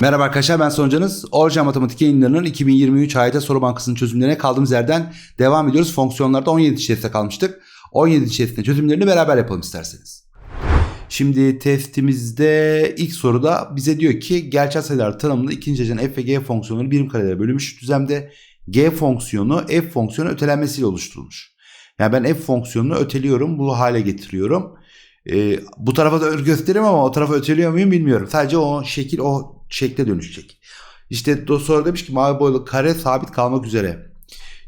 Merhaba arkadaşlar ben Soncanız. Orca Matematik yayınlarının 2023 AYT Soru Bankası'nın çözümlerine kaldığımız yerden devam ediyoruz. Fonksiyonlarda 17. testte kalmıştık. 17. testin çözümlerini beraber yapalım isterseniz. Şimdi testimizde ilk soruda bize diyor ki gerçel sayılar tanımında ikinci dereceden f ve g fonksiyonları birim karelere bölünmüş düzlemde g fonksiyonu f fonksiyonu ötelenmesiyle oluşturulmuş. Yani ben f fonksiyonunu öteliyorum bu hale getiriyorum. Ee, bu tarafa da gösteririm ama o tarafa öteliyor muyum bilmiyorum. Sadece o şekil o şekle dönüşecek. İşte sonra demiş ki mavi boyalı kare sabit kalmak üzere.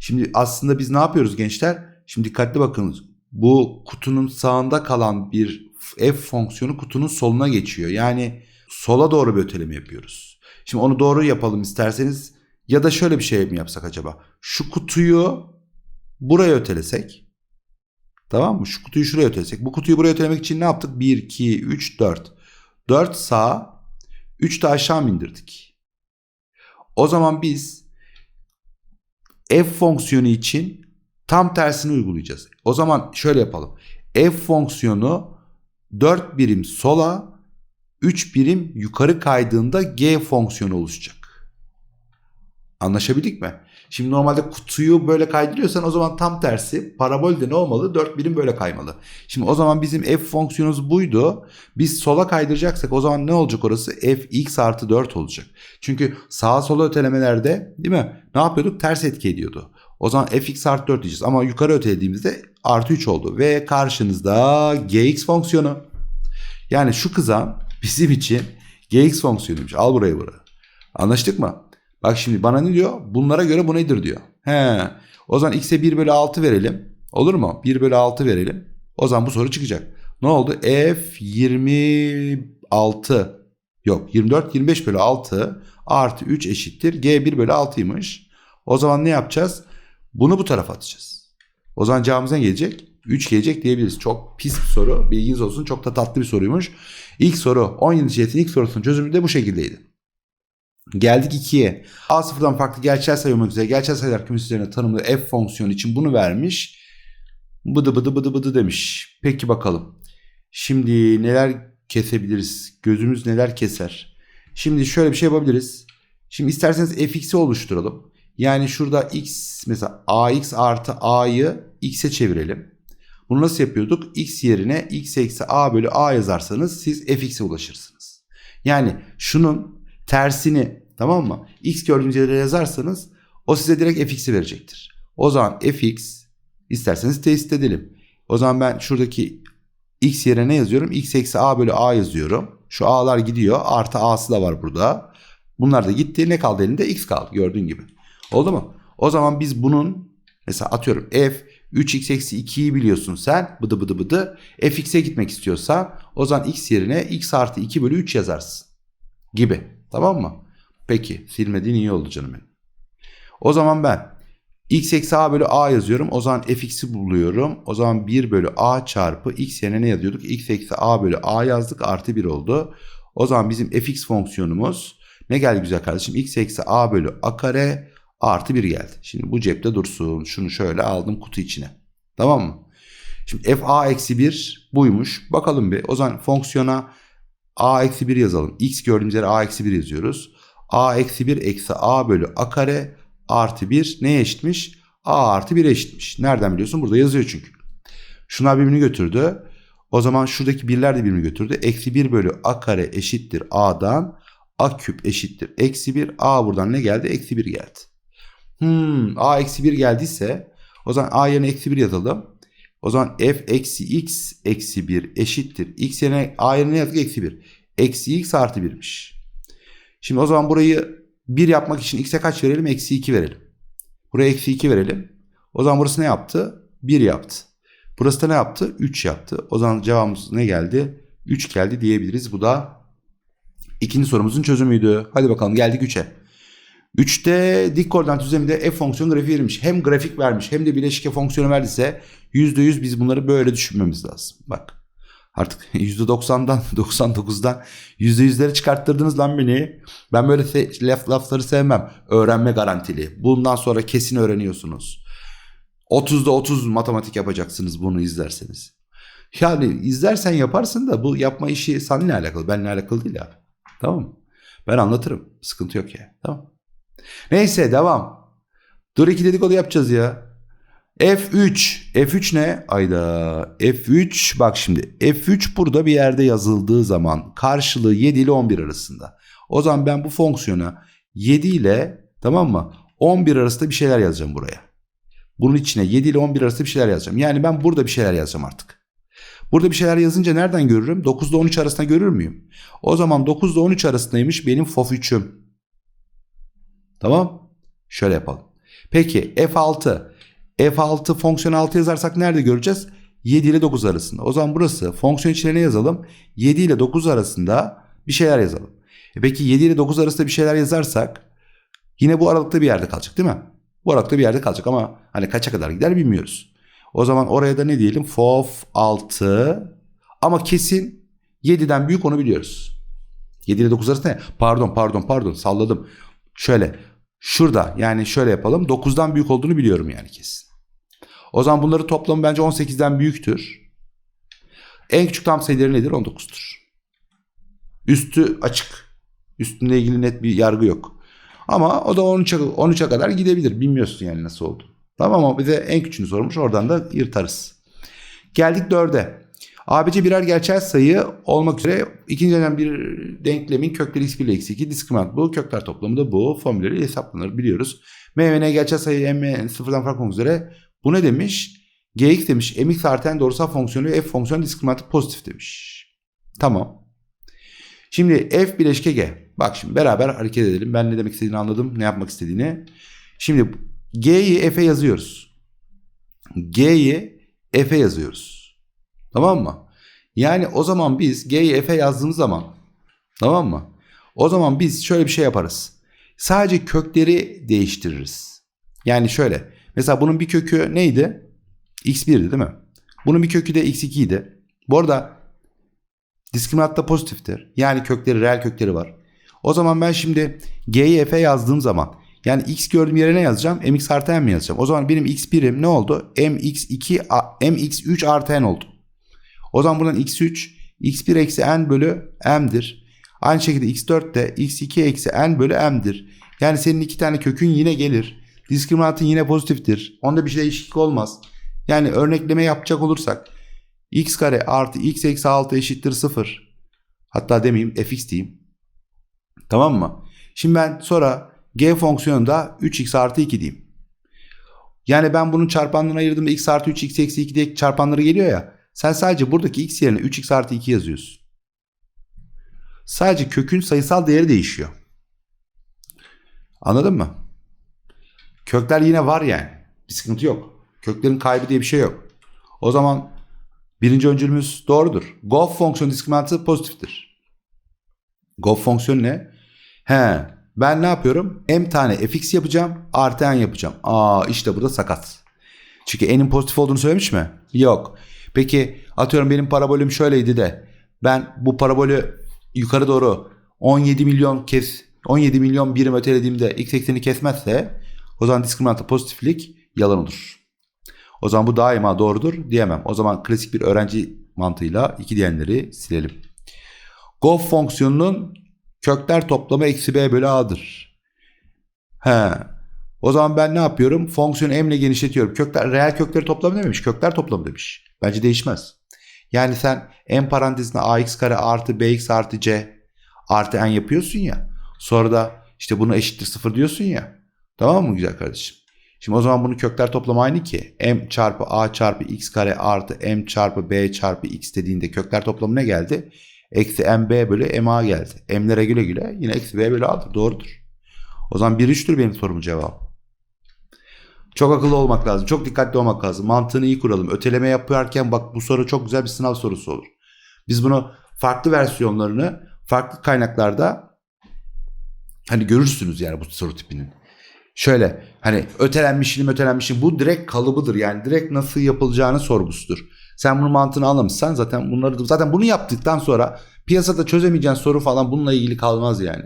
Şimdi aslında biz ne yapıyoruz gençler? Şimdi dikkatli bakınız. Bu kutunun sağında kalan bir f fonksiyonu kutunun soluna geçiyor. Yani sola doğru bir öteleme yapıyoruz. Şimdi onu doğru yapalım isterseniz ya da şöyle bir şey mi yapsak acaba? Şu kutuyu buraya ötelesek. Tamam mı? Şu kutuyu şuraya ötelesek. Bu kutuyu buraya ötelemek için ne yaptık? 1, 2, 3, 4. 4 sağ, 3 de aşağı mı indirdik? O zaman biz f fonksiyonu için tam tersini uygulayacağız. O zaman şöyle yapalım. f fonksiyonu 4 birim sola, 3 birim yukarı kaydığında g fonksiyonu oluşacak. Anlaşabildik mi? Şimdi normalde kutuyu böyle kaydırıyorsan o zaman tam tersi parabolde ne olmalı? 4 birim böyle kaymalı. Şimdi o zaman bizim f fonksiyonumuz buydu. Biz sola kaydıracaksak o zaman ne olacak orası? f x artı 4 olacak. Çünkü sağa sola ötelemelerde değil mi? Ne yapıyorduk? Ters etki ediyordu. O zaman fx artı 4 diyeceğiz. Ama yukarı ötelediğimizde artı 3 oldu. Ve karşınızda gx fonksiyonu. Yani şu kızan bizim için gx fonksiyonuymuş. Al burayı buraya. Anlaştık mı? Bak şimdi bana ne diyor? Bunlara göre bu nedir diyor. He. O zaman x'e 1 bölü 6 verelim. Olur mu? 1 bölü 6 verelim. O zaman bu soru çıkacak. Ne oldu? F 26 yok 24 25 bölü 6 artı 3 eşittir. G 1 bölü 6'ymış. O zaman ne yapacağız? Bunu bu tarafa atacağız. O zaman cevabımız ne gelecek? 3 gelecek diyebiliriz. Çok pis bir soru. Bilginiz olsun. Çok da tatlı bir soruymuş. İlk soru 17. cihetin ilk sorusunun çözümü de bu şekildeydi. Geldik 2'ye. A sıfırdan farklı gerçel sayı olmak üzere gerçel sayılar kümesi üzerine tanımlı f fonksiyonu için bunu vermiş. Bıdı bıdı bıdı bıdı demiş. Peki bakalım. Şimdi neler kesebiliriz? Gözümüz neler keser? Şimdi şöyle bir şey yapabiliriz. Şimdi isterseniz fx'i oluşturalım. Yani şurada x mesela ax artı a'yı x'e çevirelim. Bunu nasıl yapıyorduk? x yerine x eksi a bölü a yazarsanız siz fx'e ulaşırsınız. Yani şunun tersini tamam mı? X gördüğünüz yere yazarsanız o size direkt fx'i verecektir. O zaman fx isterseniz test edelim. O zaman ben şuradaki x yerine ne yazıyorum? x eksi a bölü a yazıyorum. Şu a'lar gidiyor. Artı a'sı da var burada. Bunlar da gitti. Ne kaldı elinde? x kaldı gördüğün gibi. Oldu mu? O zaman biz bunun mesela atıyorum f 3x eksi 2'yi biliyorsun sen bıdı bıdı bıdı. fx'e gitmek istiyorsa o zaman x yerine x artı 2 bölü 3 yazarsın. Gibi. Tamam mı? Peki silmediğin iyi oldu canım benim. O zaman ben x eksi a bölü a yazıyorum. O zaman fx'i buluyorum. O zaman 1 bölü a çarpı x yerine ne yazıyorduk? x eksi a bölü a yazdık artı 1 oldu. O zaman bizim fx fonksiyonumuz ne geldi güzel kardeşim? x eksi a bölü a kare artı 1 geldi. Şimdi bu cepte dursun. Şunu şöyle aldım kutu içine. Tamam mı? Şimdi f a eksi 1 buymuş. Bakalım bir. O zaman fonksiyona a eksi 1 yazalım. x gördüğümüz yere a eksi 1 yazıyoruz. a eksi 1 eksi a bölü a kare artı 1 neye eşitmiş? a artı 1 eşitmiş. Nereden biliyorsun? Burada yazıyor çünkü. Şunlar birbirini götürdü. O zaman şuradaki birler de birbirini götürdü. Eksi 1 bölü a kare eşittir a'dan. a küp eşittir. Eksi 1. a buradan ne geldi? Eksi 1 geldi. Hmm, a eksi 1 geldiyse o zaman a yerine eksi 1 yazalım. O zaman f eksi x eksi 1 eşittir. x yerine a yerine ne yazdık? Eksi 1. Eksi x artı 1'miş. Şimdi o zaman burayı 1 yapmak için x'e kaç verelim? Eksi 2 verelim. Buraya eksi 2 verelim. O zaman burası ne yaptı? 1 yaptı. Burası da ne yaptı? 3 yaptı. O zaman cevabımız ne geldi? 3 geldi diyebiliriz. Bu da ikinci sorumuzun çözümüydü. Hadi bakalım geldik 3'e. 3'te dik koordinat düzleminde f fonksiyonu grafiği verilmiş. Hem grafik vermiş hem de bileşik fonksiyonu verdiyse %100 biz bunları böyle düşünmemiz lazım. Bak artık %90'dan 99'dan %100'leri çıkarttırdınız lan beni. Ben böyle laf, lafları sevmem. Öğrenme garantili. Bundan sonra kesin öğreniyorsunuz. 30'da 30 matematik yapacaksınız bunu izlerseniz. Yani izlersen yaparsın da bu yapma işi seninle alakalı. Benimle alakalı değil abi. Tamam mı? Ben anlatırım. Sıkıntı yok ya. Tamam. Neyse devam. Dur iki dedikodu yapacağız ya. F3. F3 ne? Ayda. F3 bak şimdi. F3 burada bir yerde yazıldığı zaman karşılığı 7 ile 11 arasında. O zaman ben bu fonksiyona 7 ile tamam mı? 11 arasında bir şeyler yazacağım buraya. Bunun içine 7 ile 11 arasında bir şeyler yazacağım. Yani ben burada bir şeyler yazacağım artık. Burada bir şeyler yazınca nereden görürüm? 9 ile 13 arasında görür müyüm? O zaman 9 ile 13 arasındaymış benim FOF3'üm. Tamam? Şöyle yapalım. Peki F6. F6 fonksiyon 6 yazarsak nerede göreceğiz? 7 ile 9 arasında. O zaman burası fonksiyon içine ne yazalım? 7 ile 9 arasında bir şeyler yazalım. E peki 7 ile 9 arasında bir şeyler yazarsak yine bu aralıkta bir yerde kalacak değil mi? Bu aralıkta bir yerde kalacak ama hani kaça kadar gider bilmiyoruz. O zaman oraya da ne diyelim? FOF 6 ama kesin 7'den büyük onu biliyoruz. 7 ile 9 arasında ne? Pardon pardon pardon salladım. Şöyle şurada yani şöyle yapalım. 9'dan büyük olduğunu biliyorum yani kesin. O zaman bunları toplamı bence 18'den büyüktür. En küçük tam sayıları nedir? 19'tur. Üstü açık. Üstünde ilgili net bir yargı yok. Ama o da 13'e 13'e kadar gidebilir. Bilmiyorsun yani nasıl oldu. Tamam ama bize en küçüğünü sormuş. Oradan da yırtarız. Geldik 4'e. ABC birer gerçel sayı olmak üzere ikinci dönem bir denklemin kökleri x1 ile x2 diskriminant bu. Kökler toplamı da bu. Formülleri hesaplanır biliyoruz. M ve N gerçel sayı M sıfırdan farklı olmak üzere bu ne demiş? Gx demiş mx artı n doğrusal fonksiyonu f fonksiyon diskriminantı pozitif demiş. Tamam. Şimdi f bileşke g. Bak şimdi beraber hareket edelim. Ben ne demek istediğini anladım. Ne yapmak istediğini. Şimdi g'yi f'e yazıyoruz. G'yi f'e yazıyoruz. Tamam mı? Yani o zaman biz g'yi f'e yazdığımız zaman tamam mı? O zaman biz şöyle bir şey yaparız. Sadece kökleri değiştiririz. Yani şöyle. Mesela bunun bir kökü neydi? x1'di değil mi? Bunun bir kökü de x2 idi. Bu arada diskriminatta pozitiftir. Yani kökleri, reel kökleri var. O zaman ben şimdi g'yi f'e yazdığım zaman yani x gördüğüm yere ne yazacağım? mx artı n mi yazacağım? O zaman benim x1'im ne oldu? mx2 mx3 artı n oldu. O zaman buradan x3 x1 eksi n bölü m'dir. Aynı şekilde x4 de x2 eksi n bölü m'dir. Yani senin iki tane kökün yine gelir. Diskriminantın yine pozitiftir. Onda bir şey değişiklik olmaz. Yani örnekleme yapacak olursak x kare artı x eksi 6 eşittir 0. Hatta demeyeyim fx diyeyim. Tamam mı? Şimdi ben sonra g fonksiyonunda 3x artı 2 diyeyim. Yani ben bunun çarpanlarını ayırdığımda x artı 3 x eksi 2 diye çarpanları geliyor ya. Sen sadece buradaki x yerine 3x artı 2 yazıyorsun. Sadece kökün sayısal değeri değişiyor. Anladın mı? Kökler yine var yani. Bir sıkıntı yok. Köklerin kaybı diye bir şey yok. O zaman birinci öncülümüz doğrudur. Gof fonksiyon diskriminantı pozitiftir. Gof fonksiyonu ne? He, ben ne yapıyorum? M tane fx yapacağım, artı n yapacağım. Aa işte burada sakat. Çünkü n'in pozitif olduğunu söylemiş mi? Yok. Peki atıyorum benim parabolüm şöyleydi de ben bu parabolü yukarı doğru 17 milyon kez 17 milyon birim ötelediğimde x ekseni kesmezse o zaman diskriminantı pozitiflik yalan olur. O zaman bu daima doğrudur diyemem. O zaman klasik bir öğrenci mantığıyla iki diyenleri silelim. Gof fonksiyonunun kökler toplamı eksi b bölü a'dır. He. O zaman ben ne yapıyorum? Fonksiyonu m ile genişletiyorum. Kökler, reel kökleri toplamı dememiş. Kökler toplamı demiş. Bence değişmez. Yani sen m parantezine ax kare artı bx artı c artı n yapıyorsun ya. Sonra da işte bunu eşittir sıfır diyorsun ya. Tamam mı güzel kardeşim? Şimdi o zaman bunun kökler toplamı aynı ki. m çarpı a çarpı x kare artı m çarpı b çarpı x dediğinde kökler toplamı ne geldi? Eksi mb bölü ma geldi. m'lere güle güle yine eksi b bölü a'dır. Doğrudur. O zaman 1 3'tür benim sorumun cevabı. Çok akıllı olmak lazım. Çok dikkatli olmak lazım. Mantığını iyi kuralım. Öteleme yaparken bak bu soru çok güzel bir sınav sorusu olur. Biz bunu farklı versiyonlarını farklı kaynaklarda hani görürsünüz yani bu soru tipinin. Şöyle hani ötelenmişim ötelenmişim bu direkt kalıbıdır yani direkt nasıl yapılacağını sorgusudur. Sen bunun mantığını anlamışsan zaten bunları zaten bunu yaptıktan sonra piyasada çözemeyeceğin soru falan bununla ilgili kalmaz yani.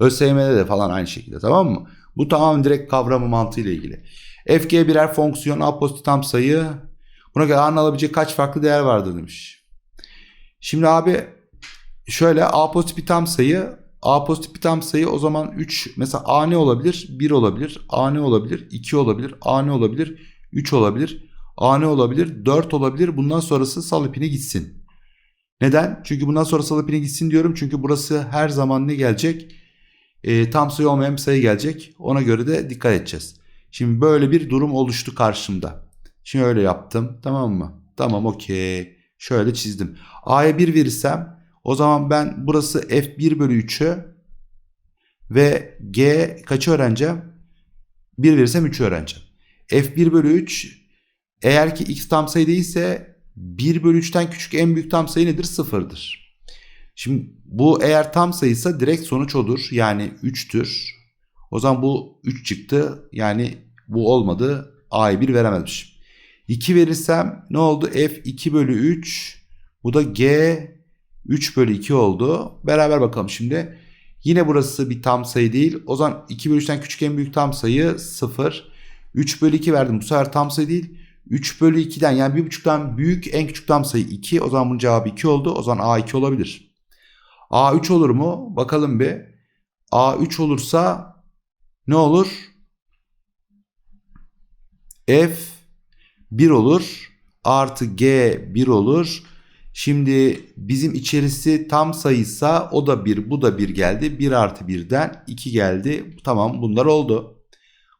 ÖSYM'de de falan aynı şekilde tamam mı? Bu tamamen direkt kavramı mantığıyla ilgili. FG birer fonksiyon A pozitif tam sayı. Buna göre A'nın alabilecek kaç farklı değer vardır demiş. Şimdi abi şöyle A pozitif bir tam sayı A pozitif bir tam sayı o zaman 3 mesela A ne olabilir? 1 olabilir. A ne olabilir? 2 olabilir. A ne olabilir? 3 olabilir. A ne olabilir? 4 olabilir. Bundan sonrası sal ipini gitsin. Neden? Çünkü bundan sonra sal ipini gitsin diyorum. Çünkü burası her zaman ne gelecek? E, tam sayı olmayan bir sayı gelecek. Ona göre de dikkat edeceğiz. Şimdi böyle bir durum oluştu karşımda. Şimdi öyle yaptım. Tamam mı? Tamam okey. Şöyle çizdim. A'ya 1 verirsem o zaman ben burası F1 bölü 3'ü ve G kaçı öğreneceğim? 1 verirsem 3'ü öğreneceğim. F1 bölü 3 eğer ki x tam sayı değilse 1 bölü 3'ten küçük en büyük tam sayı nedir? Sıfırdır. Şimdi bu eğer tam sayıysa direkt sonuç odur. Yani 3'tür. O zaman bu 3 çıktı. Yani bu olmadı. A'ya 1 veremezmişim. 2 verirsem ne oldu? F 2 bölü 3. Bu da G 3 bölü 2 oldu. Beraber bakalım şimdi. Yine burası bir tam sayı değil. O zaman 2 bölü 3'ten küçük en büyük tam sayı 0. 3 bölü 2 verdim. Bu sefer tam sayı değil. 3 bölü 2'den yani 1.5'tan büyük en küçük tam sayı 2. O zaman bunun cevabı 2 oldu. O zaman A2 olabilir. A3 olur mu? Bakalım bir. A3 olursa ne olur? F 1 olur. Artı G 1 olur. Şimdi bizim içerisi tam sayıysa o da 1 bu da 1 geldi. 1 artı 1'den 2 geldi. Tamam bunlar oldu.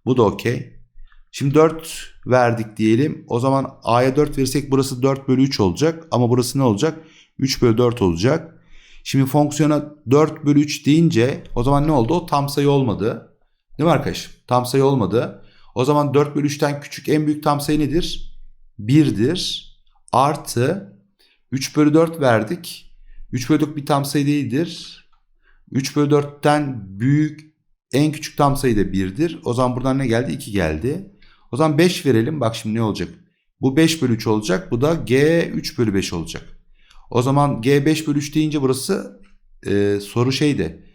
Bu da okey. Şimdi 4 verdik diyelim. O zaman A'ya 4 verirsek burası 4 bölü 3 olacak. Ama burası ne olacak? 3 bölü 4 olacak. Şimdi fonksiyona 4 bölü 3 deyince o zaman ne oldu? O tam sayı olmadı. Değil mi arkadaşım? Tam sayı olmadı. O zaman 4 bölü 3'ten küçük en büyük tam sayı nedir? 1'dir. Artı 3 bölü 4 verdik. 3 bölü 4 bir tam sayı değildir. 3 bölü 4'ten büyük en küçük tam sayı da 1'dir. O zaman buradan ne geldi? 2 geldi. O zaman 5 verelim. Bak şimdi ne olacak? Bu 5 bölü 3 olacak. Bu da G 3 bölü 5 olacak. O zaman G 5 bölü 3 deyince burası e, soru şeydi.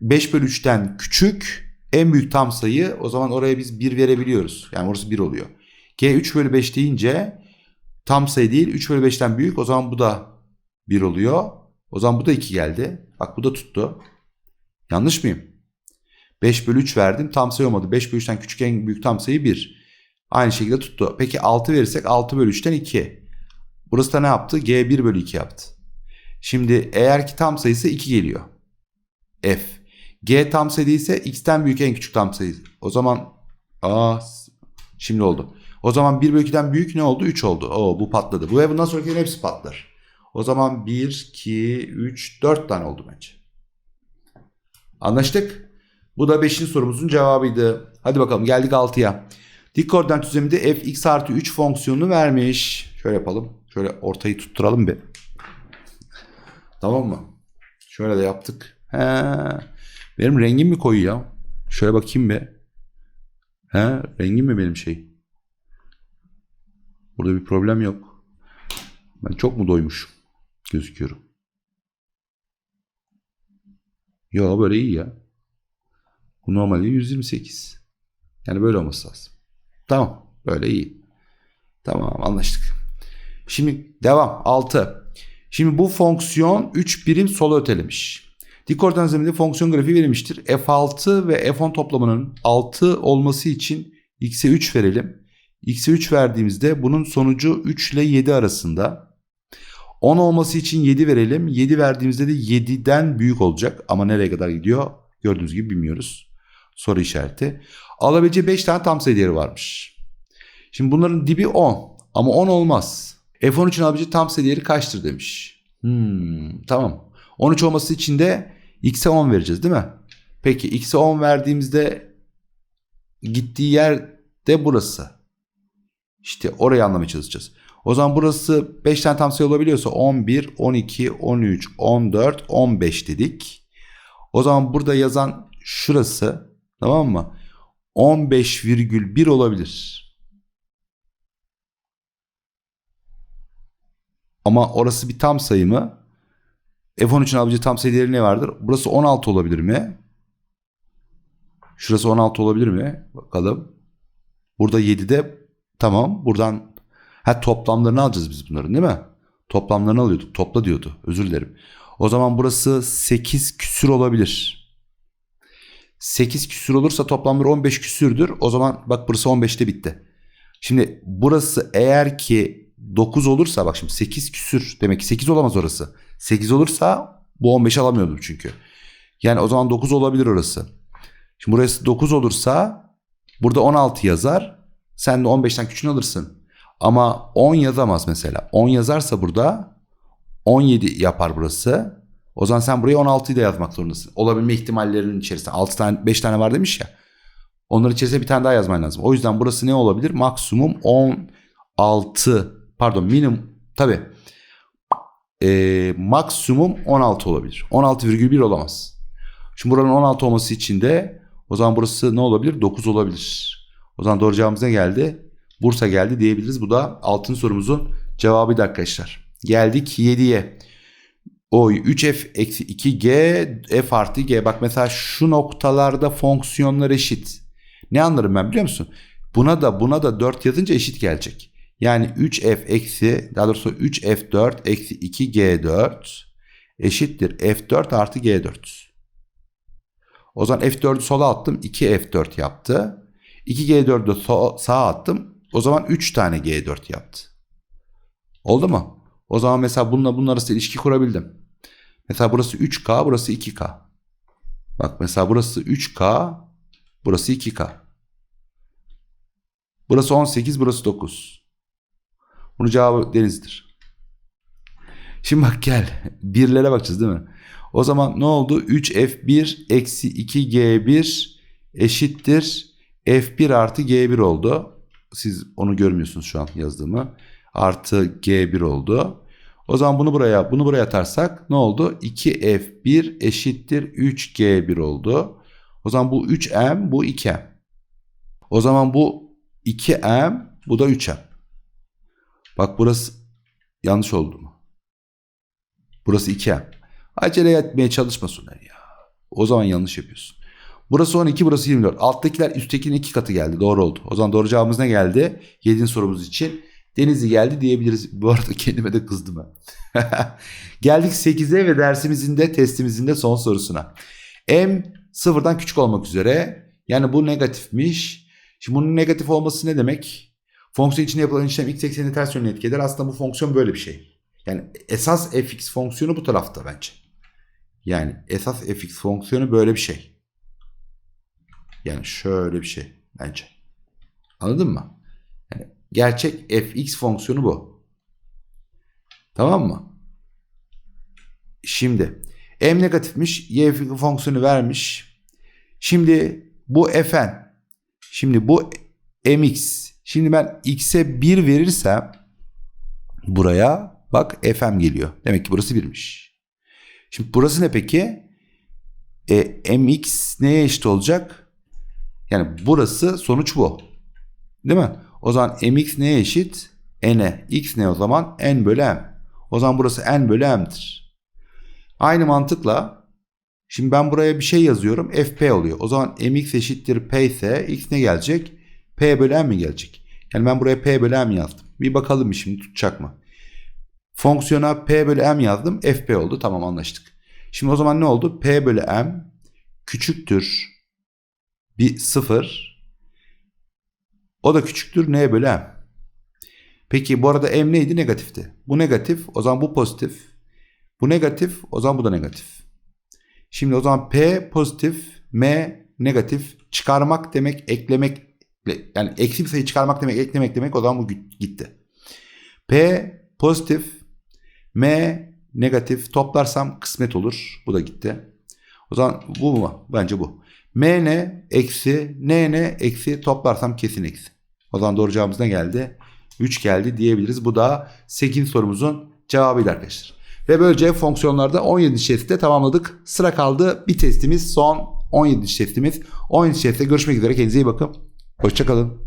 5 bölü 3'ten küçük en büyük tam sayı o zaman oraya biz 1 verebiliyoruz. Yani orası 1 oluyor. G 3 bölü 5 deyince tam sayı değil 3 bölü 5'ten büyük o zaman bu da 1 oluyor. O zaman bu da 2 geldi. Bak bu da tuttu. Yanlış mıyım? 5 bölü 3 verdim tam sayı olmadı. 5 bölü 3'ten küçük en büyük tam sayı 1. Aynı şekilde tuttu. Peki 6 verirsek 6 bölü 3'ten 2. Burası da ne yaptı? G 1 bölü 2 yaptı. Şimdi eğer ki tam sayısı 2 geliyor. F. G tam sayı değilse x'ten büyük en küçük tam sayı. O zaman aa şimdi oldu. O zaman 1 bölü 2'den büyük ne oldu? 3 oldu. Oo bu patladı. Bu ve bundan sonrakilerin hepsi patlar. O zaman 1, 2, 3, 4 tane oldu bence. Anlaştık. Bu da 5. sorumuzun cevabıydı. Hadi bakalım geldik 6'ya. Dik koordinat düzleminde fx artı 3 fonksiyonunu vermiş. Şöyle yapalım. Şöyle ortayı tutturalım bir. Tamam mı? Şöyle de yaptık. He. Benim rengim mi koyu ya? Şöyle bakayım bir. He, rengim mi benim şey? Burada bir problem yok. Ben çok mu doymuşum? Gözüküyorum. Yo böyle iyi ya. Bu normalde 128. Yani böyle olması lazım. Tamam. Böyle iyi. Tamam anlaştık. Şimdi devam. 6. Şimdi bu fonksiyon 3 birim sola ötelemiş. Dik koordinat zemininde fonksiyon grafiği verilmiştir. F6 ve F10 toplamının 6 olması için x'e 3 verelim. x'e 3 verdiğimizde bunun sonucu 3 ile 7 arasında. 10 olması için 7 verelim. 7 verdiğimizde de 7'den büyük olacak. Ama nereye kadar gidiyor? Gördüğünüz gibi bilmiyoruz. Soru işareti. Alabileceği 5 tane tam sayı değeri varmış. Şimdi bunların dibi 10. Ama 10 olmaz. F10 için alabileceği tam sayı değeri kaçtır demiş. Hmm, tamam. 13 olması için de x'e 10 vereceğiz değil mi? Peki x'e 10 verdiğimizde gittiği yer de burası. İşte orayı anlamaya çalışacağız. O zaman burası 5 tane tam sayı olabiliyorsa 11, 12, 13, 14, 15 dedik. O zaman burada yazan şurası tamam mı? 15,1 olabilir. Ama orası bir tam sayı mı? F13'ün alabileceği tam sayı değeri ne vardır? Burası 16 olabilir mi? Şurası 16 olabilir mi? Bakalım. Burada 7'de tamam. Buradan ha toplamlarını alacağız biz bunların değil mi? Toplamlarını alıyorduk. Topla diyordu. Özür dilerim. O zaman burası 8 küsür olabilir. 8 küsür olursa toplamları 15 küsürdür. O zaman bak burası 15'te bitti. Şimdi burası eğer ki 9 olursa bak şimdi 8 küsür demek ki 8 olamaz orası. 8 olursa bu 15 alamıyordum çünkü. Yani o zaman 9 olabilir orası. Şimdi burası 9 olursa burada 16 yazar. Sen de 15'ten küçüğünü alırsın. Ama 10 yazamaz mesela. 10 yazarsa burada 17 yapar burası. O zaman sen buraya 16'yı da yazmak zorundasın. Olabilme ihtimallerinin içerisinde. 6 tane 5 tane var demiş ya. Onların içerisinde bir tane daha yazman lazım. O yüzden burası ne olabilir? Maksimum 16 pardon minimum tabi e, maksimum 16 olabilir. 16,1 olamaz. Şimdi buranın 16 olması için de o zaman burası ne olabilir? 9 olabilir. O zaman doğru cevabımız ne geldi? Bursa geldi diyebiliriz. Bu da altın sorumuzun cevabıydı arkadaşlar. Geldik 7'ye. O 3f eksi 2g f artı g. Bak mesela şu noktalarda fonksiyonlar eşit. Ne anlarım ben biliyor musun? Buna da buna da 4 yazınca eşit gelecek. Yani 3f eksi daha doğrusu 3f4 eksi 2g4 eşittir f4 artı g4. O zaman f4'ü sola attım 2f4 yaptı. 2g4'ü so sağa attım. O zaman 3 tane g4 yaptı. Oldu mu? O zaman mesela bununla bunun arasında ilişki kurabildim. Mesela burası 3K, burası 2K. Bak mesela burası 3K, burası 2K. Burası 18, burası 9. Bunun cevabı denizdir. Şimdi bak gel. Birlere bakacağız değil mi? O zaman ne oldu? 3F1 eksi 2G1 eşittir F1 artı G1 oldu. Siz onu görmüyorsunuz şu an yazdığımı. Artı G1 oldu. O zaman bunu buraya bunu buraya atarsak ne oldu? 2F1 eşittir 3G1 oldu. O zaman bu 3M bu 2M. O zaman bu 2M bu da 3M. Bak burası yanlış oldu mu? Burası 2M. Acele etmeye çalışma Soner ya. O zaman yanlış yapıyorsun. Burası 12 burası 24. Alttakiler üsttekinin iki katı geldi. Doğru oldu. O zaman doğru cevabımız ne geldi? 7. sorumuz için. Denizli geldi diyebiliriz. Bu arada kendime de kızdım ha. Geldik 8'e ve dersimizin de testimizin de son sorusuna. M sıfırdan küçük olmak üzere. Yani bu negatifmiş. Şimdi bunun negatif olması ne demek? Fonksiyon içinde yapılan işlem x eksenini ters yönüne etki eder. Aslında bu fonksiyon böyle bir şey. Yani esas fx fonksiyonu bu tarafta bence. Yani esas fx fonksiyonu böyle bir şey. Yani şöyle bir şey bence. Anladın mı? Yani gerçek fx fonksiyonu bu. Tamam mı? Şimdi m negatifmiş. y fonksiyonu vermiş. Şimdi bu fn. Şimdi bu mx. Şimdi ben x'e 1 verirsem buraya bak fm geliyor. Demek ki burası 1'miş. Şimdi burası ne peki? E, mx neye eşit olacak? Yani burası sonuç bu. Değil mi? O zaman mx neye eşit? n'e. x ne o zaman? n bölü m. O zaman burası n bölü m'dir. Aynı mantıkla şimdi ben buraya bir şey yazıyorum. fp oluyor. O zaman mx eşittir p ise x ne gelecek? P bölü m mi gelecek? Yani ben buraya p bölü m yazdım. Bir bakalım şimdi tutacak mı? Fonksiyona p bölü m yazdım. fp oldu. Tamam anlaştık. Şimdi o zaman ne oldu? p bölü m küçüktür bir sıfır. O da küçüktür n bölü m. Peki bu arada m neydi? Negatifti. Bu negatif. O zaman bu pozitif. Bu negatif. O zaman bu da negatif. Şimdi o zaman p pozitif, m negatif. Çıkarmak demek eklemek yani eksi bir sayı çıkarmak demek eklemek demek o zaman bu gitti. P pozitif, M negatif toplarsam kısmet olur. Bu da gitti. O zaman bu mu? Bence bu. M ne? Eksi. N ne? Eksi. Toplarsam kesin eksi. O zaman doğru cevabımız ne geldi? 3 geldi diyebiliriz. Bu da 8 sorumuzun cevabıydı arkadaşlar. Ve böylece fonksiyonlarda 17 testi tamamladık. Sıra kaldı bir testimiz son 17 testimiz. 17 testte görüşmek üzere. Kendinize iyi bakın. Hoşçakalın.